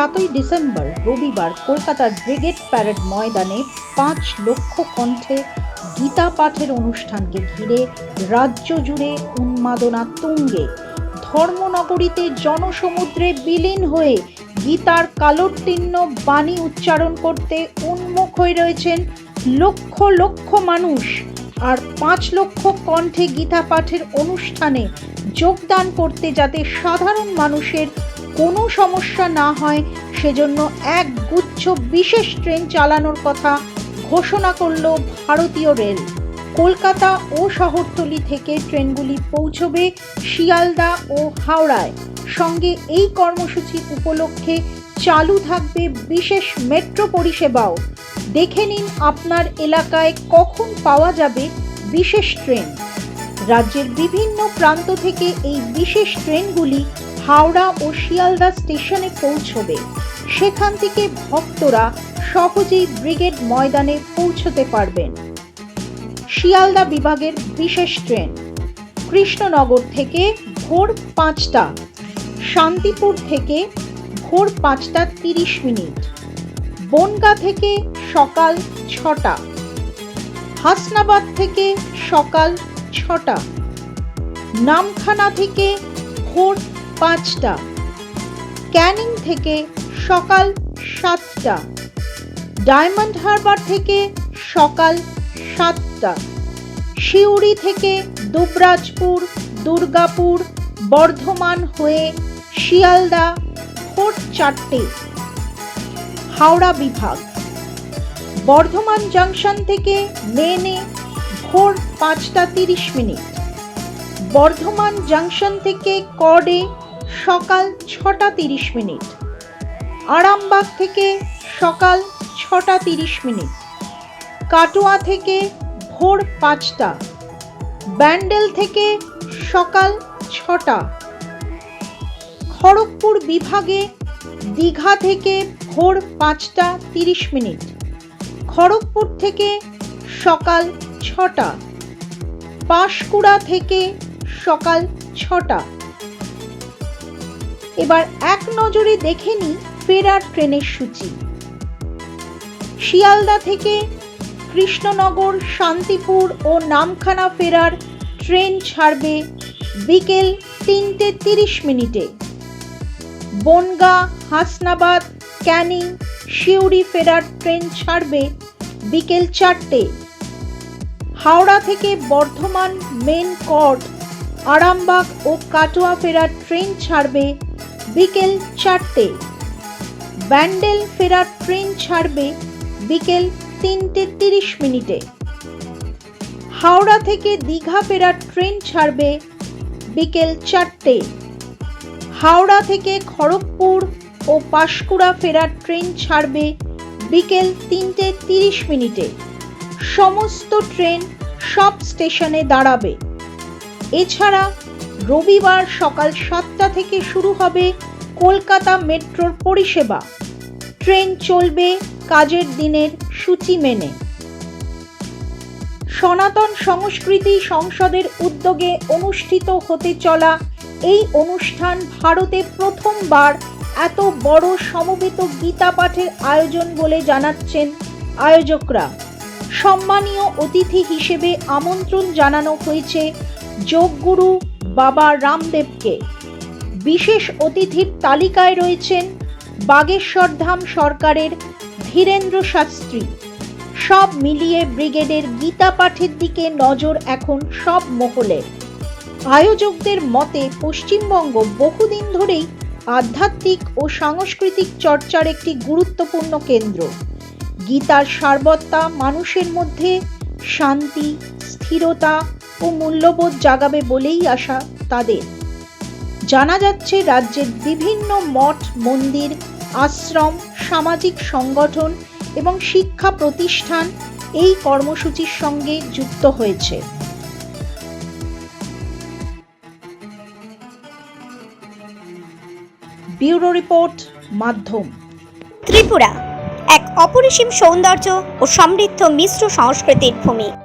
সাতই ডিসেম্বর রবিবার কলকাতার ব্রিগেড প্যারেড ময়দানে পাঁচ লক্ষ কণ্ঠে গীতা পাঠের অনুষ্ঠানকে ঘিরে রাজ্য জুড়ে উন্মাদনা তুঙ্গে। ধর্মনগরীতে জনসমুদ্রে বিলীন হয়ে গীতার কালোত্তীর্ণ বাণী উচ্চারণ করতে উন্মুখ হয়ে রয়েছেন লক্ষ লক্ষ মানুষ আর পাঁচ লক্ষ কণ্ঠে গীতা পাঠের অনুষ্ঠানে যোগদান করতে যাতে সাধারণ মানুষের কোনো সমস্যা না হয়, সেজন্য এক গুচ্ছ বিশেষ ট্রেন চালানোর কথা ঘোষণা করল ভারতীয় রেল। কলকাতা ও শহরতলি থেকে ট্রেনগুলি পৌঁছবে শিয়ালদা ও হাওড়ায়। সঙ্গে এই কর্মসূচি উপলক্ষে চালু থাকবে বিশেষ মেট্রো পরিষেবাও। দেখে নিন আপনার এলাকায় কখন পাওয়া যাবে বিশেষ ট্রেন। রাজ্যের বিভিন্ন প্রান্ত থেকে এই বিশেষ ট্রেনগুলি হাওড়া ও শিয়ালদা স্টেশনে পৌঁছবে। সেখান থেকে ভক্তরা সহজেই ব্রিগেড ময়দানে পৌঁছতে পারবেন। শিয়ালদা বিভাগের বিশেষ ট্রেন, কৃষ্ণনগর থেকে ভোর পাঁচটা, শান্তিপুর থেকে ভোর পাঁচটা তিরিশ মিনিট, বনগা থেকে সকাল ছটা, হাসনাবাদ থেকে সকাল ছটা, নামখানা থেকে ভোর পাঁচটা। ক্যানিং থেকে সকাল সাতটা। ডায়মন্ড হারবার থেকে সকাল সাতটা। সিউড়ি থেকে দুবরাজপুর, দুর্গাপুর, বর্ধমান হয়ে শিয়ালদা ভোর চারটে। হাওড়া বিভাগ। বর্ধমান জাংশন থেকে মেনে ভোর পাঁচটা তিরিশ মিনিট। বর্ধমান জাংশন থেকে কডে সকাল ছটা তিরিশ মিনিট। আরামবাগ থেকে সকাল ছটা তিরিশ মিনিট। কাটোয়া থেকে ভোর পাঁচটা। ব্যান্ডেল থেকে সকাল ছটা। খড়গপুর বিভাগে দীঘা থেকে ভোর পাঁচটা তিরিশ মিনিট। খড়গপুর থেকে সকাল ছটা। পাঁশকুড়া থেকে সকাল ছটা। এবার এক নজরে দেখে নিই ফেরার ট্রেনের সূচি। শিয়ালদা থেকে কৃষ্ণনগর, শান্তিপুর ও নামখানা ফেরার ট্রেন ছাড়বে বিকেল তিনটে তিরিশ মিনিটে। বনগা, হাসনাবাদ, ক্যানিং, শিউড়ি ফেরার ট্রেন ছাড়বে বিকেল চারটে। হাওড়া থেকে বর্ধমান মেন কট আরামবাগ ও কাটোয়া ফেরার ট্রেন ছাড়বে বিকেল চারটে। ব্যান্ডেল ফেরার ট্রেন ছাড়বে বিকেল তিনটে তিরিশ মিনিটে। হাওড়া থেকে দীঘা ফেরার ট্রেন ছাড়বে বিকেল চারটে। হাওড়া থেকে খড়গপুর ও পাঁশকুড়া ফেরার ট্রেন ছাড়বে বিকেল তিনটে তিরিশ মিনিটে। সমস্ত ট্রেন সব স্টেশনে দাঁড়াবে। এছাড়া রবিবার সকাল সাতটা থেকে শুরু হবে কলকাতা মেট্রোর পরিষেবা। ট্রেন চলবে কাজের দিনের সূচি মেনে। সনাতন সংস্কৃতি সংসদের উদ্যোগে অনুষ্ঠিত হতে চলা এই অনুষ্ঠান ভারতে প্রথমবার এত বড় সমবেত গীতা পাঠের আয়োজন বলে জানাচ্ছেন আয়োজকরা। সম্মানীয় অতিথি হিসেবে আমন্ত্রণ জানানো হয়েছে যোগগুরু বাবা রামদেবকে। বিশেষ অতিথির তালিকায় রয়েছেন বাগেশ্বরধাম সরকারের ধীরেন্দ্র শাস্ত্রী। সব মিলিয়ে ব্রিগেডের গীতা পাঠের দিকে নজর এখন সব মহলের আয়োজকদের মতে, পশ্চিমবঙ্গ বহুদিন ধরেই আধ্যাত্মিক ও সাংস্কৃতিক চর্চার একটি গুরুত্বপূর্ণ কেন্দ্র। গীতার সারবত্তা মানুষের মধ্যে শান্তি, স্থিরতা ও মূল্যবোধ জাগাবে বলেই আশা তাদের। জানা যাচ্ছে, রাজ্যের বিভিন্ন মঠ, মন্দির, আশ্রম, সামাজিক সংগঠন এবং শিক্ষা প্রতিষ্ঠান এই কর্মসূচির সঙ্গে যুক্ত হয়েছে। ব্যুরো রিপোর্ট, মাধ্যম। ত্রিপুরা, এক অপরিসীম সৌন্দর্য ও সমৃদ্ধ মিশ্র সংস্কৃতির ভূমি।